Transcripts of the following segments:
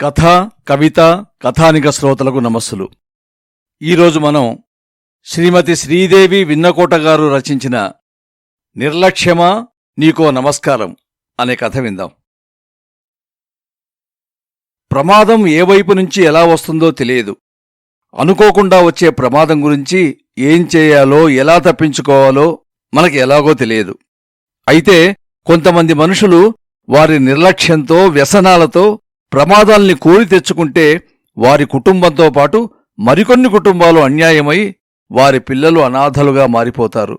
కథ కవిత కథానిక శ్రోతలకు నమస్సులు. ఈరోజు మనం శ్రీమతి శ్రీదేవి విన్నకోట గారు రచించిన నిర్లక్ష్యమా నీకో నమస్కారం అనే కథ విందాం. ప్రమాదం ఏ వైపు నుంచి ఎలా వస్తుందో తెలియదు. అనుకోకుండా వచ్చే ప్రమాదం గురించి ఏం చేయాలో ఎలా తప్పించుకోవాలో మనకి ఎలాగో తెలియదు. అయితే కొంతమంది మనుషులు వారి నిర్లక్ష్యంతో వ్యసనాలతో ప్రమాదాల్ని కోరి తెచ్చుకుంటే వారి కుటుంబంతో పాటు మరికొన్ని కుటుంబాలు అన్యాయమై వారి పిల్లలు అనాథలుగా మారిపోతారు.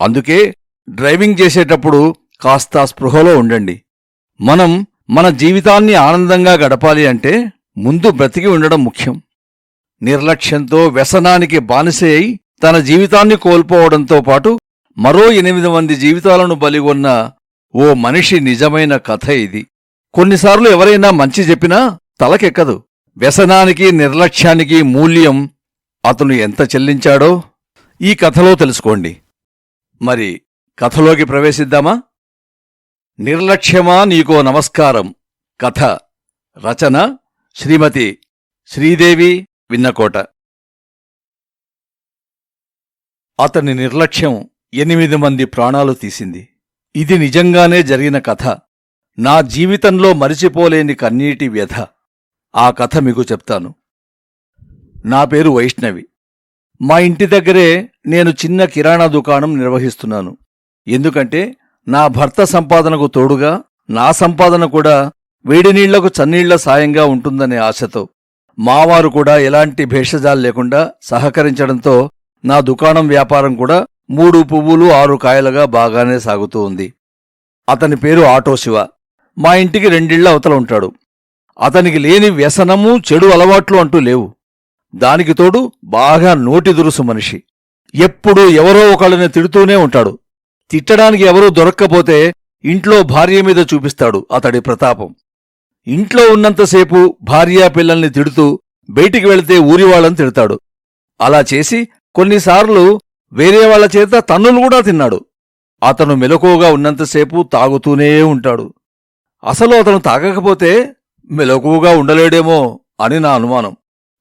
అందుకే డ్రైవింగ్ చేసేటప్పుడు కాస్త స్పృహలో ఉండండి. మనం మన జీవితాన్ని ఆనందంగా గడపాలి అంటే ముందు బ్రతికి ఉండడం ముఖ్యం. నిర్లక్ష్యంతో వ్యసనానికి బానిస అయి తన జీవితాన్ని కోల్పోవడంతో పాటు మరో ఎనిమిది మంది జీవితాలను బలిగొన్న ఓ మనిషి నిజమైన కథ ఇది. కొన్నిసార్లు ఎవరైనా మంచి చెప్పినా తలకెక్కదు. వ్యసనానికి నిర్లక్ష్యానికి మూల్యం అతను ఎంత చెల్లించాడో ఈ కథలో తెలుసుకోండి. మరి కథలోకి ప్రవేశిద్దామా? నిర్లక్ష్యమా నీకో నమస్కారం కథ రచన శ్రీమతి శ్రీదేవి విన్నకోట. అతని నిర్లక్ష్యం ఎనిమిది మంది ప్రాణాలు తీసింది. ఇది నిజంగానే జరిగిన కథ. నా జీవితంలో మరిచిపోలేని కన్నీటి వ్యధ. ఆ కథ మీకు చెప్తాను. నా పేరు వైష్ణవి. మా ఇంటి దగ్గరే నేను చిన్న కిరాణా దుకాణం నిర్వహిస్తున్నాను. ఎందుకంటే నా భర్త సంపాదనకు తోడుగా నా సంపాదన కూడా వేడినీళ్ళకు చన్నీళ్ళ సాయంగా ఉంటుందనే ఆశతో మావారు కూడా ఎలాంటి భేషజాలు లేకుండా సహకరించడంతో నా దుకాణం వ్యాపారం కూడా మూడు పువ్వులు ఆరు కాయలుగా బాగానే సాగుతూ ఉంది. అతని పేరు ఆటో శివ మా ఇంటికి రెండిళ్ళ అవతల ఉంటాడు. అతనికి లేని వ్యసనము చెడు అలవాట్లు అంటూ లేవు. దానికి తోడు బాగా నోటి దురుసు మనిషి. ఎప్పుడూ ఎవరో ఒకళ్ళని తిడుతూనే ఉంటాడు. తిట్టడానికి ఎవరూ దొరక్కపోతే ఇంట్లో భార్య మీద చూపిస్తాడు అతడి ప్రతాపం. ఇంట్లో ఉన్నంతసేపు భార్యా పిల్లల్ని తిడుతూ బయటికి వెళితే ఊరివాళ్ళని తిడతాడు. అలా చేసి కొన్నిసార్లు వేరే వాళ్ళ చేత తన్నులు కూడా తిన్నాడు. అతను మెలకువగా ఉన్నంతసేపు తాగుతూనే ఉంటాడు. అసలు అతను తాగకపోతే మెలకువగా ఉండలేడేమో అని నా అనుమానం.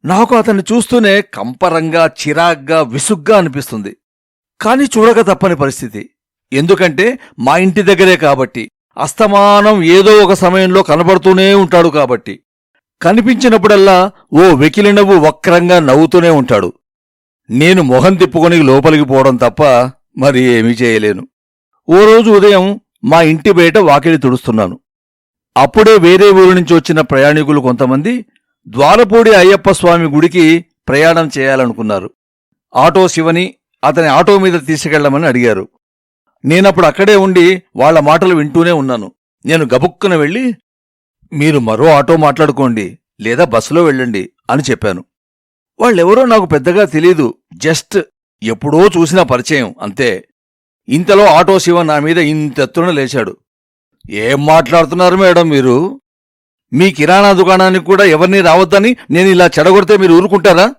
నాకు అతన్ని చూస్తూనే కంపరంగా చిరాగ్గా విసుగ్గా అనిపిస్తుంది. కాని చూడక తప్పని పరిస్థితి. ఎందుకంటే మా ఇంటి దగ్గరే కాబట్టి. అస్తమానం ఏదో ఒక సమయంలో కనబడుతూనే ఉంటాడు కాబట్టి. కనిపించినప్పుడల్లా ఓ వెకిలి నవ్వు వక్రంగా నవ్వుతూనే ఉంటాడు. నేను మొహం తిప్పుకొని లోపలికి పోవడం తప్ప మరి ఏమీ చేయలేను. ఓ రోజు ఉదయం మా ఇంటి బయట వాకిలి తుడుస్తున్నాను. అప్పుడే వేరే ఊరు నుంచి వచ్చిన ప్రయాణికులు కొంతమంది ద్వారపూడి అయ్యప్ప స్వామి గుడికి ప్రయాణం చేయాలనుకున్నారు. ఆటో శివని అతని ఆటో మీద తీసుకెళ్ళమని అడిగారు. నేనప్పుడు అక్కడే ఉండి వాళ్ళ మాటలు వింటూనే ఉన్నాను. నేను గబుక్కున వెళ్ళి మీరు మరో ఆటో మాట్లాడుకోండి లేదా బస్సులో వెళ్ళండి అని చెప్పాను. వాళ్ళెవరో నాకు పెద్దగా తెలీదు జస్ట్ ఎప్పుడో చూసిన పరిచయం అంతే. ఇంతలో ఆటో శివ నా మీద ఇంతెత్తున లేచాడు. ఏం మాట్లాడుతున్నారు మేడం మీరు? మీ కిరాణా దుకాణానికి కూడా ఎవరిని రావద్దని నేను ఇలా చెడగొడితే మీరు ఊరుకుంటారా?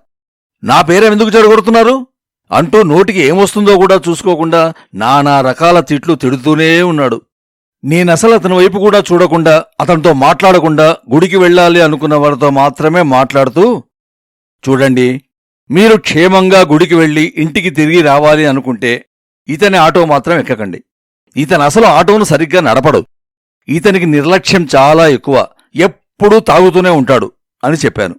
నా పేరెందుకు ఎందుకు చెడగొడుతున్నారు? అంటూ నోటికి ఏమొస్తుందో కూడా చూసుకోకుండా నానా రకాల తిట్లు తిడుతూనే ఉన్నాడు. నేనసలు అతని వైపు కూడా చూడకుండా అతనితో మాట్లాడకుండా గుడికి వెళ్ళాలి అనుకున్న వారితో మాత్రమే మాట్లాడుతూ చూడండి మీరు క్షేమంగా గుడికి వెళ్ళి ఇంటికి తిరిగి రావాలి అనుకుంటే ఇతని ఆటో మాత్రం ఎక్కకండి. ఇతను అసలు ఆటోను సరిగ్గా నడపడు. ఇతనికి నిర్లక్ష్యం చాలా ఎక్కువ. ఎప్పుడూ తాగుతూనే ఉంటాడు అని చెప్పాను.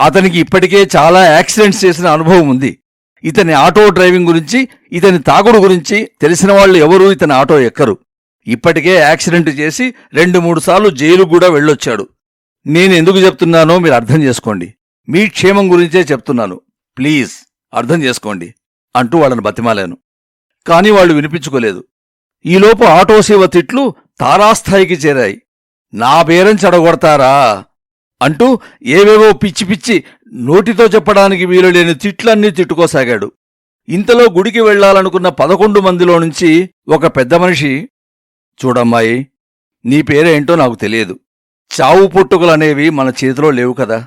అతనికి ఇప్పటికే చాలా యాక్సిడెంట్స్ చేసిన అనుభవం ఉంది. ఇతని ఆటో డ్రైవింగ్ గురించి ఇతని తాగుడు గురించి తెలిసిన వాళ్ళు ఎవరూ ఇతని ఆటో ఎక్కరు. ఇప్పటికే యాక్సిడెంట్ చేసి రెండు మూడు సార్లు జైలు కూడా వెళ్ళొచ్చాడు. నేను ఎందుకు చెప్తున్నానో మీరు అర్థం చేసుకోండి. మీ క్షేమం గురించే చెప్తున్నాను. ప్లీజ్ అర్థం చేసుకోండి అంటూ వాళ్ళని బతిమాలాను. కాని వాళ్ళు వినిపించుకోలేదు. ఈలోపు ఆటో తిట్లు తారాస్థాయికి చేరాయి. నా బేరం చెడగొడతారా? అంటూ ఏవేవో పిచ్చి పిచ్చి నోటితో చెప్పడానికి వీలులేని తిట్లన్నీ తిట్టుకోసాగాడు. ఇంతలో గుడికి వెళ్ళాలనుకున్న పదకొండు మందిలో నుంచి ఒక పెద్ద మనిషి చూడమ్మాయి నీ పేరేంటో నాకు తెలియదు. చావు పుట్టుకలనేవి మన చేతిలో లేవు కదా.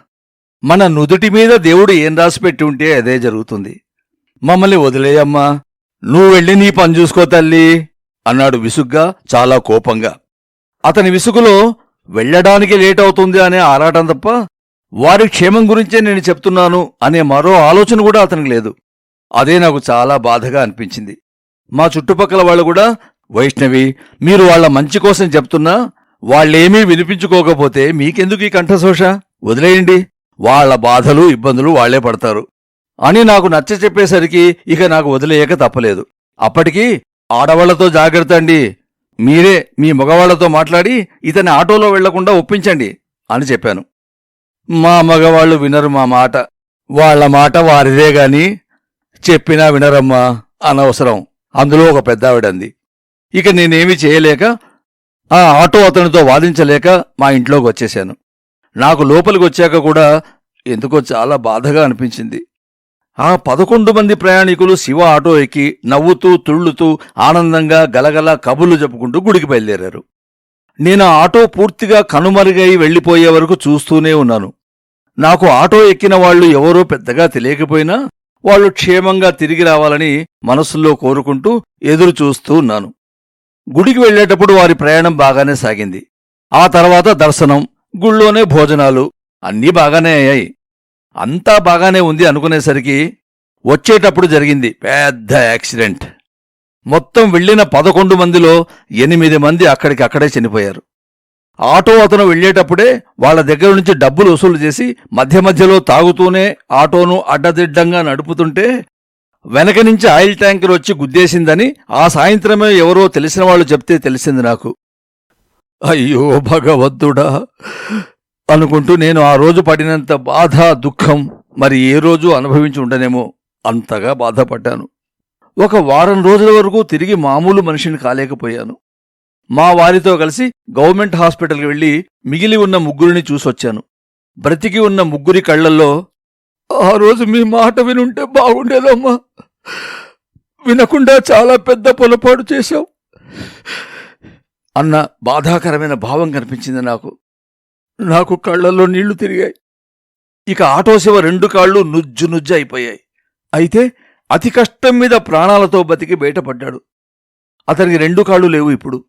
మన నుదుటి మీద దేవుడు ఏం రాసిపెట్టి ఉంటే అదే జరుగుతుంది. మమ్మల్ని వదిలేయమ్మా. నువ్వు వెళ్ళి నీ పని చూసుకో తల్లి. అన్నాడు విసుగ్గా చాలా కోపంగా. అతని విసుగులో వెళ్ళడానికి లేట్ అవుతుంది అనే ఆరాటం తప్ప వారి క్షేమం గురించే నేను చెప్తున్నాను అనే మరో ఆలోచన కూడా అతనికి లేదు. అదే నాకు చాలా బాధగా అనిపించింది. మా చుట్టుపక్కల వాళ్ళు కూడా వైష్ణవి మీరు వాళ్ళ మంచి కోసం చెప్తున్నా వాళ్ళేమీ వినిపించుకోకపోతే మీకెందుకు ఈ కంఠశోష? వదిలేయండి. వాళ్ళ బాధలు ఇబ్బందులు వాళ్ళే పడతారు. అని నాకు నచ్చ చెప్పేసరికి ఇక నాకు వదిలేయక తప్పలేదు. అప్పటికీ ఆడవాళ్ళతో జాగ్రత్త అండి. మీరే మీ మగవాళ్ళతో మాట్లాడి ఇతని ఆటోలో వెళ్ళకుండా ఒప్పించండి అని చెప్పాను. మా మగవాళ్ళు వినరు మా మాట. వాళ్ళ మాట వారిదే గాని చెప్పినా వినరమ్మా అనవసరం. అందులో ఒక పెద్దావిడంది. ఇక నేనేమీ చేయలేక ఆ ఆటో అతనితో వాదించలేక మా ఇంట్లోకి వచ్చేశాను. నాకు లోపలికి వచ్చాక కూడా ఎందుకో చాలా బాధగా అనిపించింది. ఆ పదకొండు మంది ప్రయాణికులు శివ ఆటో ఎక్కి నవ్వుతూ తుళ్ళుతూ ఆనందంగా గలగల కబుర్లు చెప్పుకుంటూ గుడికి బయలుదేరారు. నేను ఆ ఆటో పూర్తిగా కనుమరుగై వెళ్ళిపోయే వరకు చూస్తూనే ఉన్నాను. నాకు ఆటో ఎక్కిన వాళ్ళు ఎవరో పెద్దగా తెలియకపోయినా వాళ్ళు క్షేమంగా తిరిగి రావాలని మనస్సులో కోరుకుంటూ ఎదురు చూస్తూ ఉన్నాను. గుడికి వెళ్ళేటప్పుడు వారి ప్రయాణం బాగానే సాగింది. ఆ తర్వాత దర్శనం గుళ్ళోనే భోజనాలు అన్నీ బాగానే అయ్యాయి. అంతా బాగానే ఉంది అనుకునేసరికి వచ్చేటప్పుడు జరిగింది పెద్ద యాక్సిడెంట్. మొత్తం వెళ్ళిన పదకొండు మందిలో ఎనిమిది మంది అక్కడికి అక్కడే చనిపోయారు. ఆటో అతను వెళ్ళేటప్పుడే వాళ్ళ దగ్గర నుంచి డబ్బులు వసూలు చేసి మధ్య మధ్యలో తాగుతూనే ఆటోను అడ్డదిడ్డంగా నడుపుతుంటే వెనక నుంచి ఆయిల్ ట్యాంకర్ వచ్చి గుద్దేసిందని ఆ సాయంత్రమే ఎవరో తెలిసిన వాళ్ళు చెప్తే తెలిసింది నాకు. అయ్యో భగవద్దుడా అనుకుంటూ నేను ఆ రోజు పడినంత బాధ దుఃఖం మరి ఏ రోజు అనుభవించి ఉండనేమో అంతగా బాధపడ్డాను. ఒక వారం రోజుల వరకు తిరిగి మామూలు మనిషిని కాలేకపోయాను. మా వారితో కలిసి గవర్నమెంట్ హాస్పిటల్కి వెళ్ళి మిగిలి ఉన్న ముగ్గురిని చూసొచ్చాను. బ్రతికి ఉన్న ముగ్గురి కళ్ళల్లో ఆ రోజు మీ మాట వినుంటే బాగుండేదమ్మా. వినకుండా చాలా పెద్ద పొలపాటు చేశావు. అన్న బాధాకరమైన భావం కనిపించింది నాకు. నాకు కళ్ళల్లో నీళ్ళు తిరిగాయి. ఇక ఆటో శివ రెండు కాళ్ళు నుజ్జు నుజ్జు అయిపోయాయి. అయితే అతి కష్టం మీద ప్రాణాలతో బతికి బయటపడ్డాడు. అతనికి రెండు కాళ్ళు లేవు ఇప్పుడు.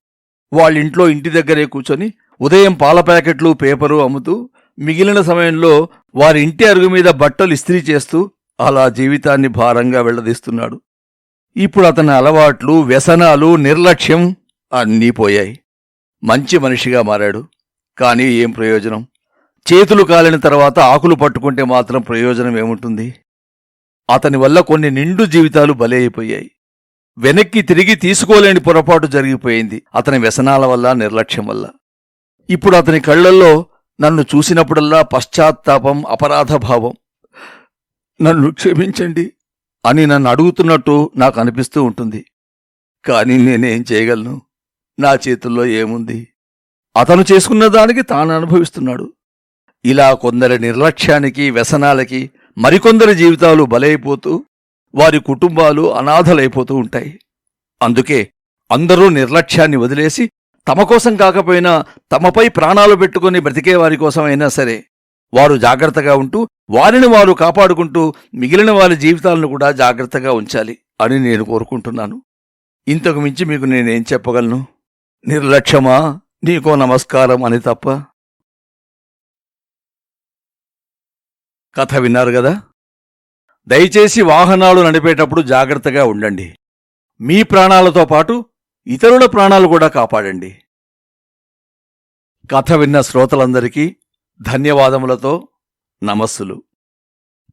వాళ్ళింట్లో ఇంటి దగ్గరే కూర్చొని ఉదయం పాల ప్యాకెట్లు పేపరు అమ్ముతూ మిగిలిన సమయంలో వారి ఇంటి అరుగు మీద బట్టలు ఇస్త్రీ చేస్తూ అలా జీవితాన్ని భారంగా వెళ్ళదీస్తున్నాడు. ఇప్పుడు అతని అలవాట్లు వ్యసనాలు నిర్లక్ష్యం అన్నీ పోయాయి. మంచి మనిషిగా మారాడు. కానీ ఏం ప్రయోజనం? చేతులు కాలిన తర్వాత ఆకులు పట్టుకుంటే మాత్రం ప్రయోజనం ఏముంటుంది? అతని వల్ల కొన్ని నిండు జీవితాలు బలే అయిపోయాయి వెనక్కి తిరిగి తీసుకోలేని పొరపాటు జరిగిపోయింది అతని వ్యసనాల వల్ల నిర్లక్ష్యం వల్ల. ఇప్పుడు అతని కళ్ళల్లో నన్ను చూసినప్పుడల్లా పశ్చాత్తాపం అపరాధభావం. నన్ను క్షమించండి అని నన్ను అడుగుతున్నట్టు నాకు అనిపిస్తూ ఉంటుంది. కానీ నేనేం చేయగలను? నా చేతుల్లో ఏముంది? అతను చేసుకున్న దానికి తాను అనుభవిస్తున్నాడు. ఇలా కొందరి నిర్లక్ష్యానికి వ్యసనాలకి మరికొందరి జీవితాలు బలైపోతూ వారి కుటుంబాలు అనాథలైపోతూ ఉంటాయి. అందుకే అందరూ నిర్లక్ష్యాన్ని వదిలేసి తమ కోసం కాకపోయినా తమపై ప్రాణాలు పెట్టుకుని బ్రతికే వారి కోసమైనా సరే వారు జాగ్రత్తగా ఉంటూ వారిని వారు కాపాడుకుంటూ మిగిలిన వారి జీవితాలను కూడా జాగ్రత్తగా ఉంచాలి అని నేను కోరుకుంటున్నాను. ఇంతకు మించి మీకు నేనేం చెప్పగలను? నిర్లక్ష్యమా? నీకో నమస్కారం అని తప్ప కథ విన్నారు కదా? దయచేసి వాహనాలు నడిపేటప్పుడు జాగ్రత్తగా ఉండండి. మీ ప్రాణాలతో పాటు ఇతరుల ప్రాణాలు కూడా కాపాడండి. కథ విన్న శ్రోతలందరికీ ధన్యవాదములతో నమస్సులు.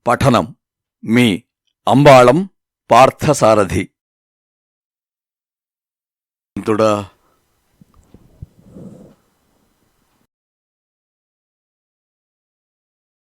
పఠనం మీ అంబాళం పార్థసారథి. తుడా